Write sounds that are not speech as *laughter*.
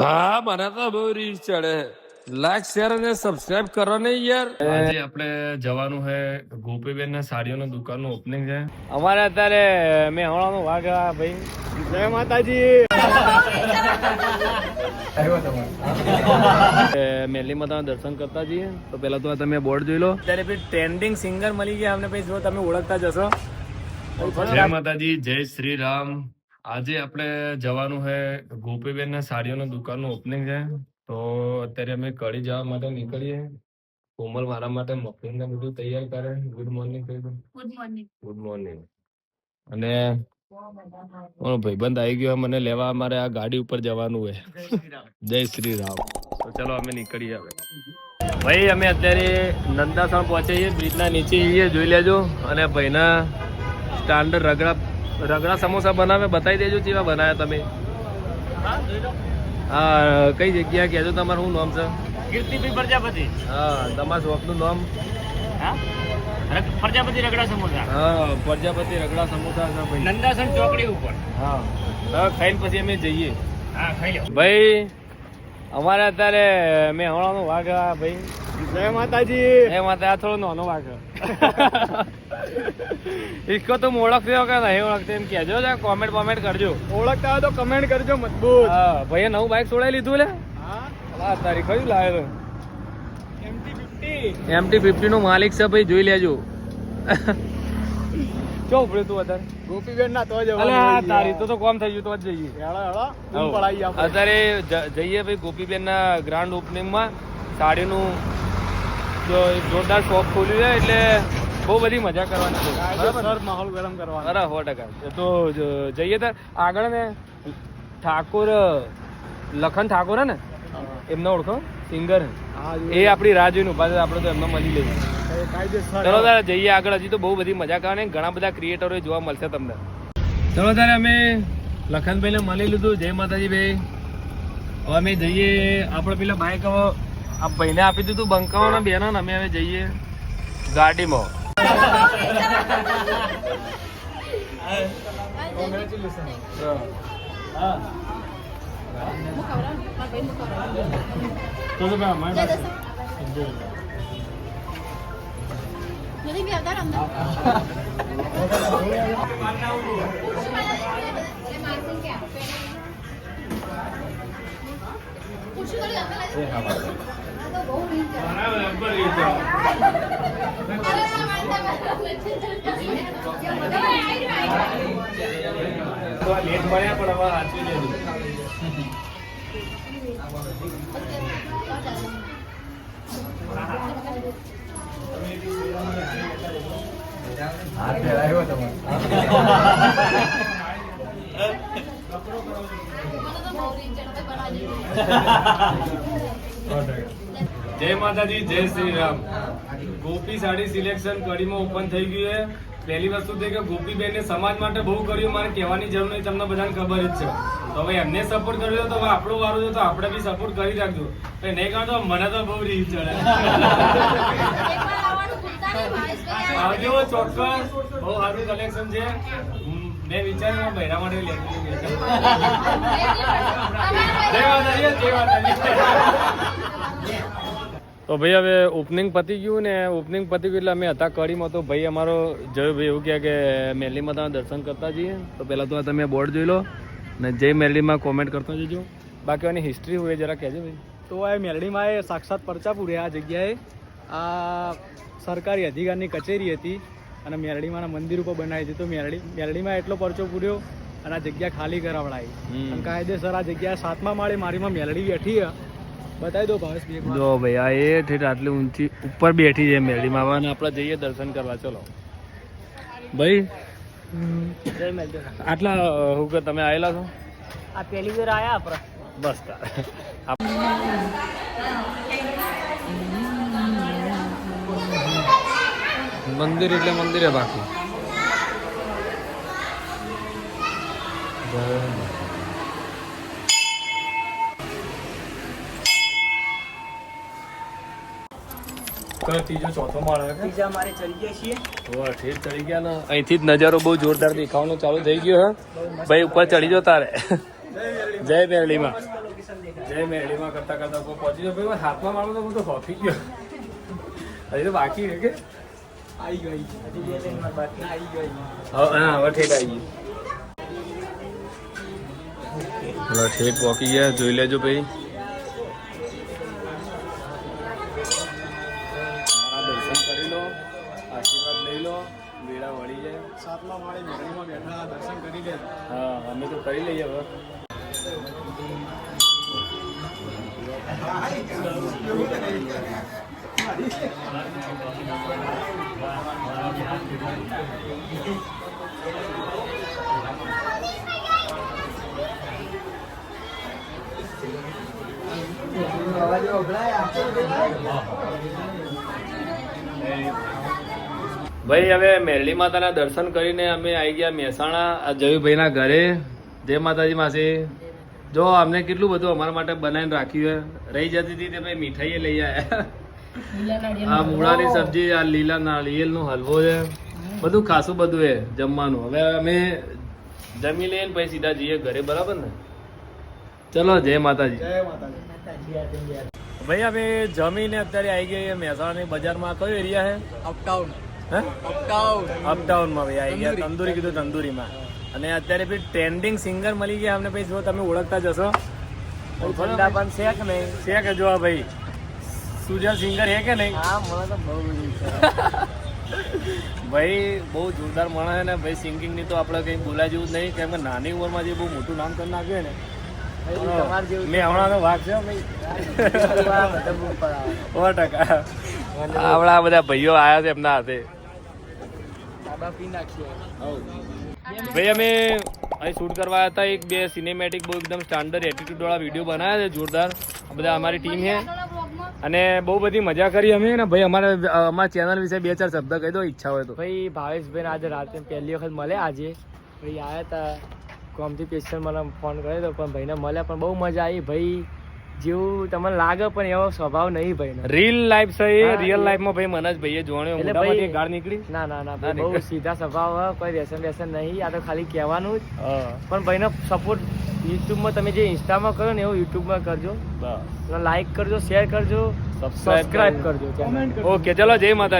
હા મને તો બહુ રીસ ચડે. લાઈક શેર અને સબસ્ક્રાઇબ કરો ને યાર. આજે આપણે જવાનું છે ગોપીબેન ના સાડીઓનો દુકાનનું ઓપનિંગ છે. અમારે અત્યારે મેં હમણાં વાઘ આ ભાઈ. જય માતાજી. મેલીમાં તમે દર્શન કરતા જઈએ. તો પેલા તો તમે બોર્ડ જોઈ લો. ત્યારે પછી ટ્રેન્ડિંગ સિંગર મળી ગયા. અમને પછી જો તમે ઓળખતા જશો. જય માતાજી જય શ્રી રામ. આજે આપણે જવાનું છે ગોપીબેન ના સાડીઓનું દુકાનનું ઓપનિંગ છે. તો અત્યારે અમે કડી જવા માટે નીકળીએ. કોમલ મારા માટે મફિન ને બધું તૈયાર કરે. Good morning good morning good morning અને મારો ભાઈબંધ આવી ગયો મને લેવા અમારે આ ગાડી ઉપર જવાનું છે જય શ્રી રામ. તો ચલો અમે નીકળીએ હવે. ભાઈ અમે અત્યારે નંદાસણ પહોંચે છીએ બ્રિજના નીચે જોઈ લેજો. અને ભાઈના સ્ટાન્ડર્ડ રગડા રગડા સમોસા બનાવે બતાવી દેજો કેવા બનાવ્યા તમે. હા કઈ જગ્યા કહેજો તમારું શું નામ છે? કીર્તિભાઈ પ્રજાપતિ. હા તમારા શોપનું નામ? હા? પ્રજાપતિ રગડા સમોસા. હા પ્રજાપતિ રગડા સમોસા છે ભાઈ. નંદાસન ચોકડી ઉપર. હા હા ખાઈને પછી અમે જઈએ. હા ખાઈ લો. ભાઈ અમારે અત્યારે મેં હમણાં વાઘ ભાઈ. જય માતાજી. જય માતા આ થોડો નાનો વાઘ. *laughs* *laughs* ઇસકો તું ઓળખતે હો કે નહીં ઓળખતે? એમ કહેજો ને કોમેન્ટ કોમેન્ટ કરજો. ઓળખતા હોય તો કમેન્ટ કરજો મજબૂત. હા ભાઈએ નવું બાઇક છોડાવી લીધું લે? હા. તારી કયું લાવ્યો એમટી ફિફ્ટી એમટી નો માલિક છે ભાઈ જોઈ લેજો. *laughs* ચો ઉપડે તું અત્યારે ગોપીબેન ના તો જવાનું અલે તારી તો તો કોમ થઈ ગયું તો જ જઈએ. હેળો હેળો પડાઈ આપ. અત્યારે જઈએ ભાઈ ગોપીબેન ના ગ્રાન્ડ ઓપનિંગમાં સાડી નું જોરદાર શોપ ખોલ્યું છે એટલે બહુ બધી મજા કરવાની સર માહોલ ગરમ કરવાનો. અરે સો ટકા. તો જઈએ તો આગળ ને ઠાકોર લખન ઠાકોર ને? એમને ઓળખો? સિંગર. એ આપણી રાહ જોઈને ઊભા આપણે તો એમને મળી લઈએ. ચલો તારે જઈએ આગળ હજી તો બહુ બધી મજા કરવાની ઘણા બધા ક્રિએટરો જોવા મળશે તમને. ચલો તારે અમે લખનભાઈ ને મળી લીધું. જય માતાજી ભાઈ. હવે અમે જઈએ આપણે પેલા બાઈક આ ભાઈને આપી દીધું બંકાવાના બેના ને અમે હવે જઈએ ગાડીમાં. 你别打人！*laughs* મળ્યા પણ હવે સાચવી લેજો. જય માતાજી જય શ્રી રામ ગોપી સાડી સિલેક્શન કડીમાં ઓપન થઈ ગયું છે. પહેલી વસ્તુ છે કે ગોપીબેન સમાજ માટે બહુ કર્યું, મારે કહેવાની જરૂર નહીં, તમને બધાને ખબર જ છે. તો હવે એમને સપોર્ટ કર્યો તો હવે આપણો વારો છે, તો આપણે બી સપોર્ટ કરી રાખજો. તો નહીં કરો તો મને તો બહુ રીત ચડે. આવજો, ચોક્કસ. બહુ સારું કલેક્શન છે. મેં વિચાર્યું બહેરા માટે લેવું જય માતાજી જય માતાજી. તો ભાઈ હવે ઓપનિંગ પતી ગયું ને ઓપનિંગ પતી ગયું એટલે અમે હતા કડીમાં. તો ભાઈ અમારો જય ભાઈ એવું કહે કે મેલીમાં તમે દર્શન કરતા જઈએ. તો પહેલાં તો આ તમે બોર્ડ જોઈ લો ને જય મેલડીમાં કોમેન્ટ કરતા જજો. બાકી આની હિસ્ટ્રી હોય જરા કહેજો ભાઈ. તો આ મેલડીમાં એ સાક્ષાત પરચાપુર આ જગ્યાએ. આ સરકારી અધિકારની કચેરી હતી અને મેલડીમાંના મંદિર ઉપર બનાવી હતી. તો મેલડી મેલડીમાં એટલો પરચો પૂર્યો અને આ જગ્યા ખાલી કરાવડાવી. કાયદેસર આ જગ્યા સાતમા માળે મારીમાં મેલડી બેઠી બતાવી દો ભાવેશ એક વાર. જો ભાઈ આ એ ઠેઠ આટલી ઊંચી ઉપર બેઠી છે મેળી હવે અને આપણે જઈએ દર્શન કરવા ચલો. ભાઈ આટલા અ, હું કે તમે આવેલા છો? આ પહેલી વાર આયા આપણે. બસ મંદિર એટલે મંદિર બાકી. ત્રીજો ચોથો માળ હે? મારે ચડી ગયા છીએ. વાહ, ઠીક ચડી ગયા ને. અહીંથી જ નજારો બહુ જોરદાર દેખાવાનો ચાલુ થઈ ગયો હે. ભાઈ ઉપર ચડી જો તારે. જય મેરડીમાં. જય મેરડીમાં કરતા કરતા ઉપર પહોંચી ગયો ભાઈ હાથમાં મારું તો હું તો હોફી ગયો. હજી તો બાકી છે કે? આવી ગઈ. હજી બે બાકી. આવી ગઈ. હા હવે ઠેઠ આવી ગઈ. ઠેઠ પહોંચી ગયા. જોઈ લેજો ભાઈ. બેઠા દર્શન કરી લે. હા અમે તો કરી લઈએ હવે. ભાઈ હવે મેરડી માતાના દર્શન કરીને અમે આવી ગયા મહેસાણા જયુભાઈના ઘરે. જય માતાજી માસી. જો અમને કેટલું બધું અમારા માટે બનાવીને રાખ્યું છે. રહી જતી હતી તે ભાઈ મીઠાઈએ લઈ આવ્યા આ મૂળાની સબ્જી આ લીલા નાળિયેલનો હલવો છે. બધું ખાસું બધું છે જમવાનું. હવે અમે જમી લઈએ ને પછી સીધા જઈએ ઘરે બરાબર ને? ચલો જય માતાજી. જય માતાજી. ભાઈ અમે જમીને અત્યારે આવી ગયા મહેસાણાની બજારમાં. કયો એરિયા છે? અપટાઉન અપટાઉનમાં ભાઈ આવી ગયા તંદૂરી. કીધું તંદુરીમાં. અને અત્યારે બી ટ્રેન્ડિંગ સિંગર મળી ગયા અમને પછી જો તમે ઓળખતા જશો પણ છે કે નહીં? છે કે જો આ ભાઈ? સુજલ સિંગર હે કે નહીં? હા મને તો બહુ *laughs* ભાઈ બહુ જોરદાર માણસ છે ને ભાઈ સિંગિંગની તો આપણે કંઈ બોલાય જેવું જ નહીં કેમ કે નાની ઉંમરમાં જે બહુ મોટું નામ કરી નાખ્યું ને. મેં હમણાં તો છે ભાઈ. *laughs* સો ટકા. આપણા બધા ભાઈઓ આવ્યા છે એમના હાથે. ભાઈ, અમે અહીં શૂટ કરવા હતા એક બે સિનેમેટિક બહુ એકદમ સ્ટાન્ડર્ડ એટીટ્યુડ વાળા વીડિયો બનાવ્યા છે, જોરદાર. બધા અમારી ટીમ છે. અને બહુ બધી મજા કરી અમે. ને ભાઈ, અમારે, અમારા ચેનલ વિશે બે ચાર શબ્દ કહી દો, ઈચ્છા હોય તો. ભાઈ ભાવેશભાઈ આજે રાતે પહેલી વખત મળે આજે. ભાઈ આવ્યા હતા. સ્પેશિયલ મને ફોન કર્યો હતો પણ ભાઈને મળ્યા, પણ બહુ મજા આવી. ભાઈ જેવું તમને લાગે પણ એવો સ્વભાવ નહીં ભાઈ રીલ લાઈફ છે એ રીઅલ લાઈફમાં ભાઈ મને જ ભાઈએ જોણ્યો ગાળ નીકળી. ના ના ના ભાઈ બહુ સીધા સ્વભાવ કોઈ વ્યસન વ્યસન નહીં આ તો ખાલી કહેવાનું જ. પણ ભાઈનો સપોર્ટ યુટ્યુબમાં તમે જે ઇન્સ્ટામાં કરો ને એવું યુટ્યુબમાં કરજો. લાઈક કરજો શેર કરજો સબસ્ક્રાઇબ કરજો. ઓકે ચલો જય માતા